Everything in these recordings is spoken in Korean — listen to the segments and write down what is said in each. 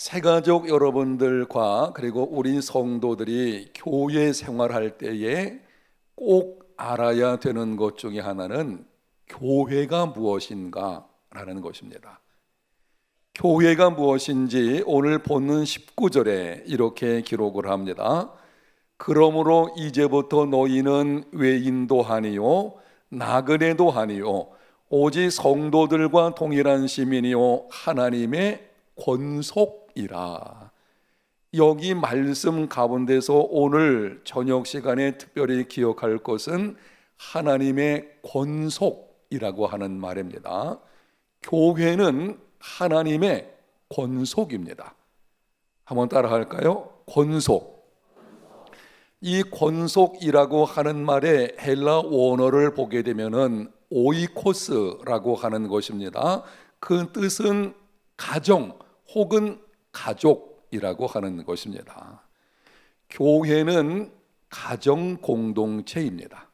새가족 여러분들과 그리고 우리 성도들이 교회 생활할 때에 꼭 알아야 되는 것 중에 하나는 교회가 무엇인가라는 것입니다. 교회가 무엇인지 오늘 본문 19절에 이렇게 기록을 합니다. 그러므로 이제부터 너희는 외인도 하니요 나그네도 하니요 오직 성도들과 동일한 시민이요 하나님의 권속 이라. 여기 말씀 가운데서 오늘 저녁 시간에 특별히 기억할 것은 하나님의 권속이라고 하는 말입니다. 교회는 하나님의 권속입니다. 한번 따라 할까요? 권속. 이 권속이라고 하는 말의 헬라 원어를 보게 되면은 오이코스라고 하는 것입니다. 그 뜻은 가정 혹은 가족이라고 하는 것입니다. 교회는 가정 공동체입니다.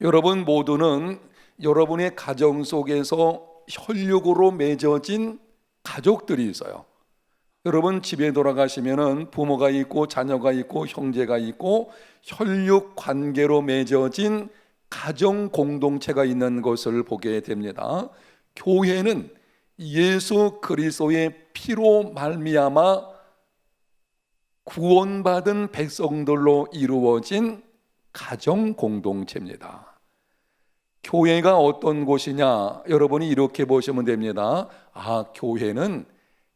여러분 모두는 여러분의 가정 속에서 혈육으로 맺어진 가족들이 있어요. 여러분 집에 돌아가시면은 부모가 있고 자녀가 있고 형제가 있고 혈육 관계로 맺어진 가정 공동체가 있는 것을 보게 됩니다. 교회는 예수 그리스도의 피로 말미암아 구원받은 백성들로 이루어진 가정 공동체입니다. 교회가 어떤 곳이냐? 여러분이 이렇게 보시면 됩니다. 아, 교회는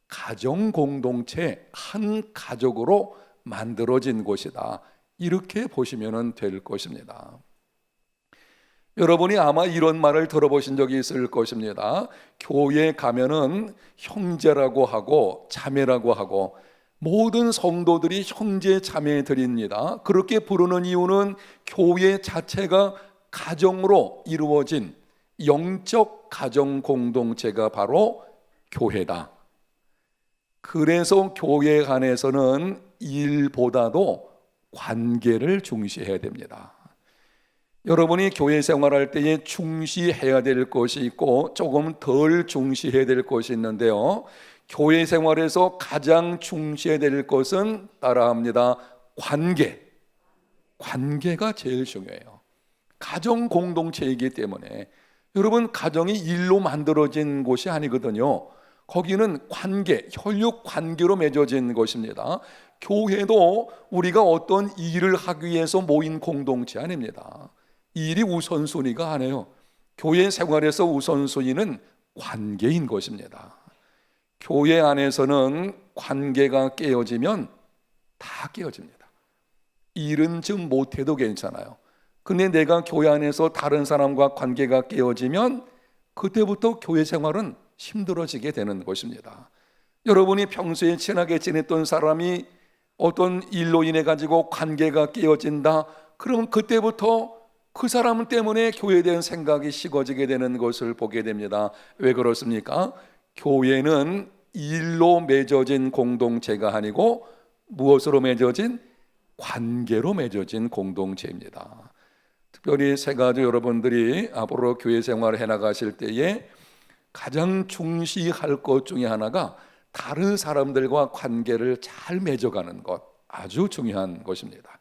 가정 공동체 한 가족으로 만들어진 곳이다. 이렇게 보시면 될 것입니다. 여러분이 아마 이런 말을 들어보신 적이 있을 것입니다. 교회 가면은 형제라고 하고 자매라고 하고 모든 성도들이 형제 자매들입니다. 그렇게 부르는 이유는 교회 자체가 가정으로 이루어진 영적 가정 공동체가 바로 교회다. 그래서 교회 안에서는 일보다도 관계를 중시해야 됩니다. 여러분이 교회 생활할 때에 중시해야 될 것이 있고 조금 덜 중시해야 될 것이 있는데요. 교회 생활에서 가장 중시해야 될 것은 따라합니다. 관계. 관계가 제일 중요해요. 가정 공동체이기 때문에 여러분 가정이 일로 만들어진 곳이 아니거든요. 거기는 관계, 혈육 관계로 맺어진 것입니다. 교회도 우리가 어떤 일을 하기 위해서 모인 공동체 아닙니다. 일이 우선순위가 아니에요. 교회 생활에서 우선순위는 관계인 것입니다. 교회 안에서는 관계가 깨어지면 다 깨어집니다. 일은 좀 못해도 괜찮아요. 근데 내가 교회 안에서 다른 사람과 관계가 깨어지면 그때부터 교회 생활은 힘들어지게 되는 것입니다. 여러분이 평소에 친하게 지냈던 사람이 어떤 일로 인해 가지고 관계가 깨어진다. 그러면 그때부터 그 사람 때문에 교회에 대한 생각이 식어지게 되는 것을 보게 됩니다. 왜 그렇습니까? 교회는 일로 맺어진 공동체가 아니고 무엇으로 맺어진 관계로 맺어진 공동체입니다. 특별히 세 가지 여러분들이 앞으로 교회 생활을 해 나가실 때에 가장 중시할 것 중에 하나가 다른 사람들과 관계를 잘 맺어가는 것 아주 중요한 것입니다.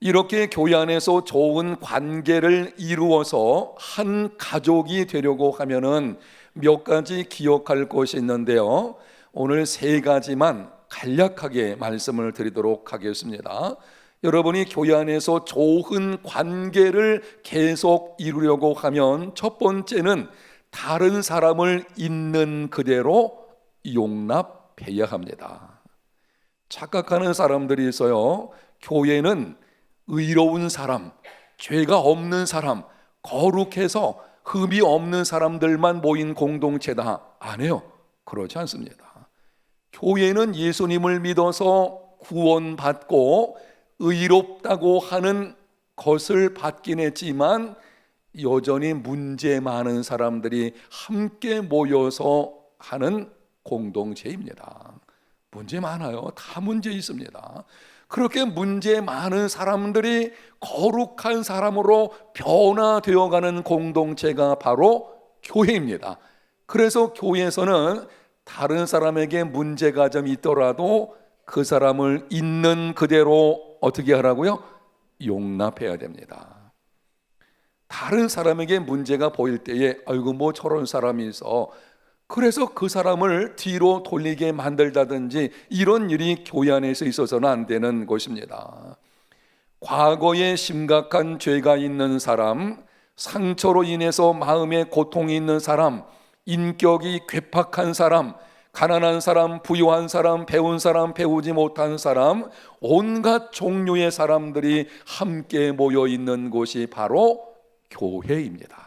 이렇게 교회 안에서 좋은 관계를 이루어서 한 가족이 되려고 하면은 몇 가지 기억할 것이 있는데요. 오늘 세 가지만 간략하게 말씀을 드리도록 하겠습니다. 여러분이 교회 안에서 좋은 관계를 계속 이루려고 하면 첫 번째는 다른 사람을 있는 그대로 용납해야 합니다. 착각하는 사람들이 있어요. 교회는 의로운 사람, 죄가 없는 사람, 거룩해서 흠이 없는 사람들만 모인 공동체다. 아니에요. 그렇지 않습니다. 교회는 예수님을 믿어서 구원받고 의롭다고 하는 것을 받긴 했지만 여전히 문제 많은 사람들이 함께 모여서 하는 공동체입니다. 문제 많아요. 다 문제 있습니다. 그렇게 문제 많은 사람들이 거룩한 사람으로 변화되어 가는 공동체가 바로 교회입니다. 그래서 교회에서는 다른 사람에게 문제가 좀 있더라도 그 사람을 있는 그대로 어떻게 하라고요? 용납해야 됩니다. 다른 사람에게 문제가 보일 때에 아이고 뭐 저런 사람이 있어. 그래서 그 사람을 뒤로 돌리게 만들다든지 이런 일이 교회 안에서 있어서는 안 되는 것입니다. 과거에 심각한 죄가 있는 사람, 상처로 인해서 마음에 고통이 있는 사람, 인격이 괴팍한 사람, 가난한 사람, 부유한 사람, 배운 사람, 배우지 못한 사람, 온갖 종류의 사람들이 함께 모여 있는 곳이 바로 교회입니다.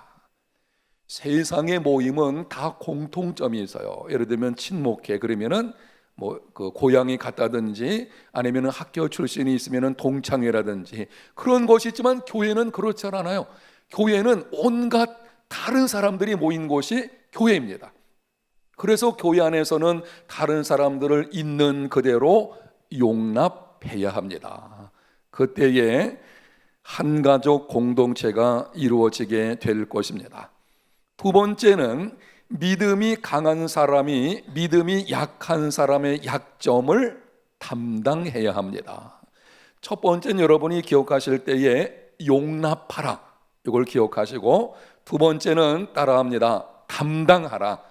세상의 모임은 다 공통점이 있어요. 예를 들면 친목회 그러면은 뭐 그 고향이 같다든지 아니면 학교 출신이 있으면은 동창회라든지 그런 것이 있지만 교회는 그렇지 않아요. 교회는 온갖 다른 사람들이 모인 곳이 교회입니다. 그래서 교회 안에서는 다른 사람들을 있는 그대로 용납해야 합니다. 그때에 한 가족 공동체가 이루어지게 될 것입니다. 두 번째는 믿음이 강한 사람이 믿음이 약한 사람의 약점을 담당해야 합니다. 첫 번째는 여러분이 기억하실 때에 용납하라. 이걸 기억하시고 두 번째는 따라합니다. 담당하라.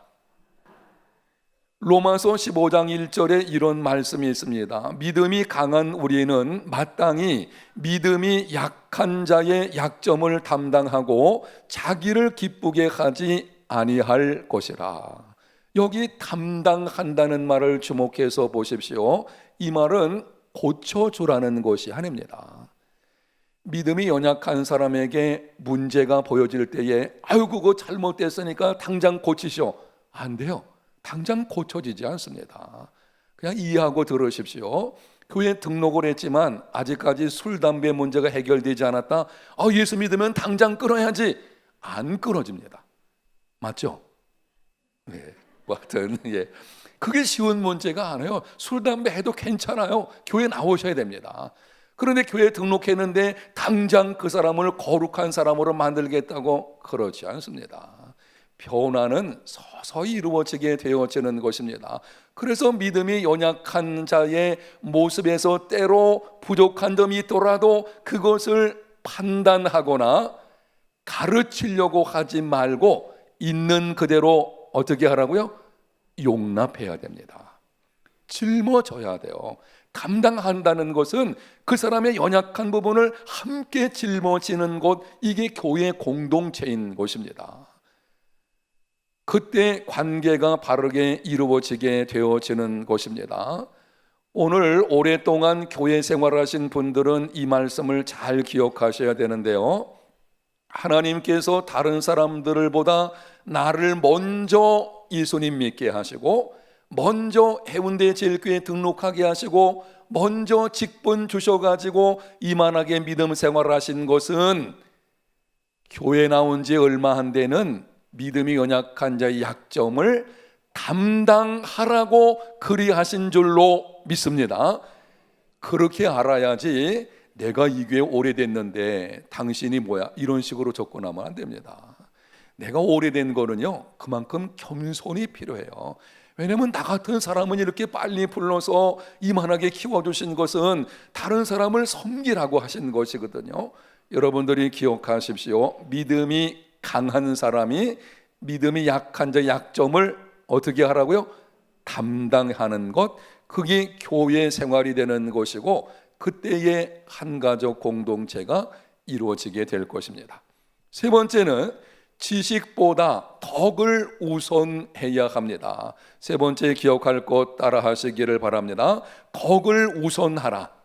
로마서 15장 1절에 이런 말씀이 있습니다. 믿음이 강한 우리는 마땅히 믿음이 약한 자의 약점을 담당하고 자기를 기쁘게 하지 아니할 것이라. 여기 담당한다는 말을 주목해서 보십시오. 이 말은 고쳐주라는 것이 아닙니다. 믿음이 연약한 사람에게 문제가 보여질 때에 아유 그거 잘못됐으니까 당장 고치시오. 안 돼요. 당장 고쳐지지 않습니다. 그냥 이해하고 들으십시오. 교회 등록을 했지만 아직까지 술 담배 문제가 해결되지 않았다. 아, 예수 믿으면 당장 끊어야지. 안 끊어집니다. 맞죠? 네. 뭐 하여튼 예. 그게 쉬운 문제가 아니에요. 술 담배 해도 괜찮아요. 교회 나오셔야 됩니다. 그런데 교회 등록했는데 당장 그 사람을 거룩한 사람으로 만들겠다고 그러지 않습니다. 변화는 서서히 이루어지게 되어지는 것입니다. 그래서 믿음이 연약한 자의 모습에서 때로 부족한 점이 있더라도 그것을 판단하거나 가르치려고 하지 말고 있는 그대로 어떻게 하라고요? 용납해야 됩니다. 짊어져야 돼요. 감당한다는 것은 그 사람의 연약한 부분을 함께 짊어지는 곳, 이게 교회 공동체인 것입니다. 그때 관계가 바르게 이루어지게 되어지는 것입니다. 오늘 오랫동안 교회 생활하신 분들은 이 말씀을 잘 기억하셔야 되는데요. 하나님께서 다른 사람들보다 나를 먼저 예수님 믿게 하시고 먼저 해운대 제일교회 등록하게 하시고 먼저 직분 주셔가지고 이만하게 믿음 생활하신 것은 교회 나온 지 얼마 안 되는 믿음이 연약한 자의 약점을 담당하라고 그리하신 줄로 믿습니다. 그렇게 알아야지 내가 이 교회 오래됐는데 당신이 뭐야? 이런 식으로 접근하면 안 됩니다. 내가 오래된 거는요, 그만큼 겸손이 필요해요. 왜냐면 나 같은 사람은 이렇게 빨리 불러서 이만하게 키워주신 것은 다른 사람을 섬기라고 하신 것이거든요. 여러분들이 기억하십시오. 믿음이 강한 사람이 믿음이 약한 자 약점을 어떻게 하라고요? 담당하는 것. 그게 교회 생활이 되는 것이고 그때의 한 가족 공동체가 이루어지게 될 것입니다. 세 번째는 지식보다 덕을 우선해야 합니다. 세 번째 기억할 것 따라 하시기를 바랍니다. 덕을 우선하라.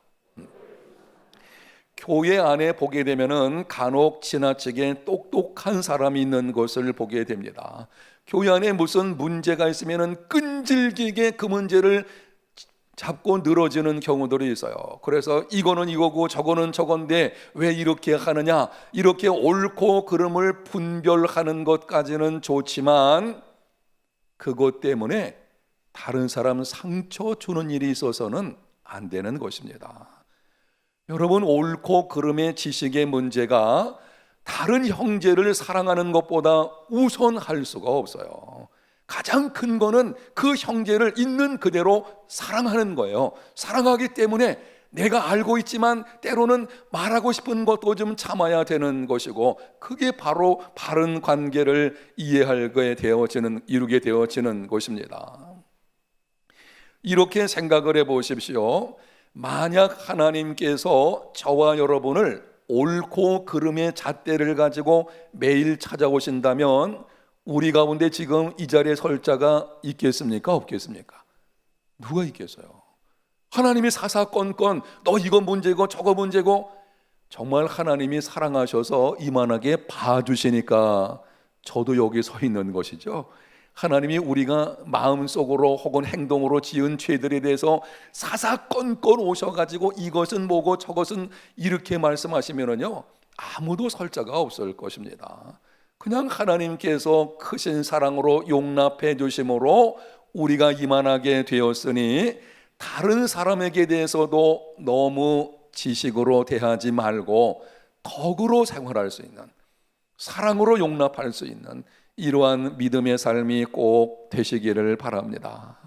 교회 안에 보게 되면은 간혹 지나치게 똑똑한 사람이 있는 것을 보게 됩니다. 교회 안에 무슨 문제가 있으면은 끈질기게 그 문제를 잡고 늘어지는 경우들이 있어요. 그래서 이거는 이거고 저거는 저건데 왜 이렇게 하느냐? 이렇게 옳고 그름을 분별하는 것까지는 좋지만 그것 때문에 다른 사람 상처 주는 일이 있어서는 안 되는 것입니다. 여러분 옳고 그름의 지식의 문제가 다른 형제를 사랑하는 것보다 우선할 수가 없어요. 가장 큰 거는 그 형제를 있는 그대로 사랑하는 거예요. 사랑하기 때문에 내가 알고 있지만 때로는 말하고 싶은 것도 좀 참아야 되는 것이고 그게 바로 바른 관계를 이해하게 되어지는 이루게 되어지는 것입니다. 이렇게 생각을 해 보십시오. 만약 하나님께서 저와 여러분을 옳고 그름의 잣대를 가지고 매일 찾아오신다면 우리 가운데 지금 이 자리에 설 자가 있겠습니까? 없겠습니까? 누가 있겠어요? 하나님이 사사건건 너 이거 문제고 저거 문제고 정말 하나님이 사랑하셔서 이만하게 봐주시니까 저도 여기 서 있는 것이죠. 하나님이 우리가 마음속으로 혹은 행동으로 지은 죄들에 대해서 사사건건 오셔가지고 이것은 뭐고 저것은 이렇게 말씀하시면은요 아무도 설 자가 없을 것입니다. 그냥 하나님께서 크신 사랑으로 용납해 주심으로 우리가 이만하게 되었으니 다른 사람에게 대해서도 너무 지식으로 대하지 말고 덕으로 생활할 수 있는 사랑으로 용납할 수 있는 이러한 믿음의 삶이 꼭 되시기를 바랍니다.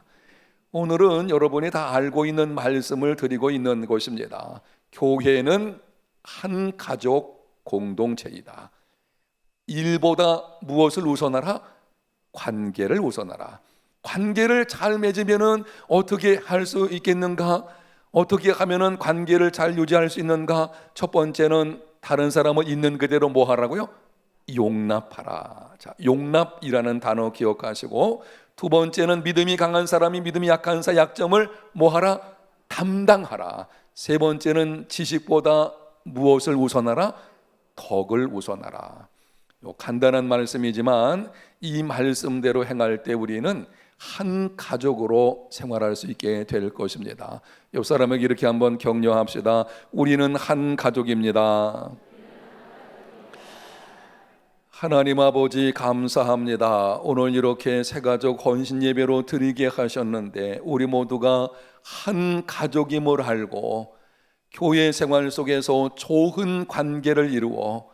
오늘은 여러분이 다 알고 있는 말씀을 드리고 있는 것입니다. 교회는 한 가족 공동체이다. 일보다 무엇을 우선하라? 관계를 우선하라. 관계를 잘 맺으면은 어떻게 할 수 있겠는가? 어떻게 하면은 관계를 잘 유지할 수 있는가? 첫 번째는 다른 사람을 있는 그대로 뭐 하라고요? 용납하라. 자, 용납이라는 단어 기억하시고 두 번째는 믿음이 강한 사람이 믿음이 약한 사 약점을 뭐하라? 담당하라. 세 번째는 지식보다 무엇을 우선하라? 덕을 우선하라. 요 간단한 말씀이지만 이 말씀대로 행할 때 우리는 한 가족으로 생활할 수 있게 될 것입니다. 옆 사람에게 이렇게 한번 격려합시다. 우리는 한 가족입니다. 하나님 아버지 감사합니다. 오늘 이렇게 새 가족 헌신 예배로 드리게 하셨는데 우리 모두가 한 가족임을 알고 교회 생활 속에서 좋은 관계를 이루어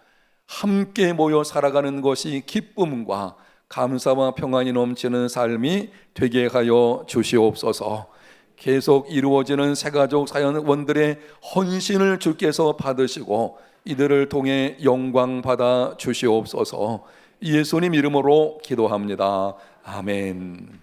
함께 모여 살아가는 것이 기쁨과 감사와 평안이 넘치는 삶이 되게 하여 주시옵소서. 계속 이루어지는 새가족 사연원들의 헌신을 주께서 받으시고 이들을 통해 영광 받아 주시옵소서. 예수님 이름으로 기도합니다. 아멘.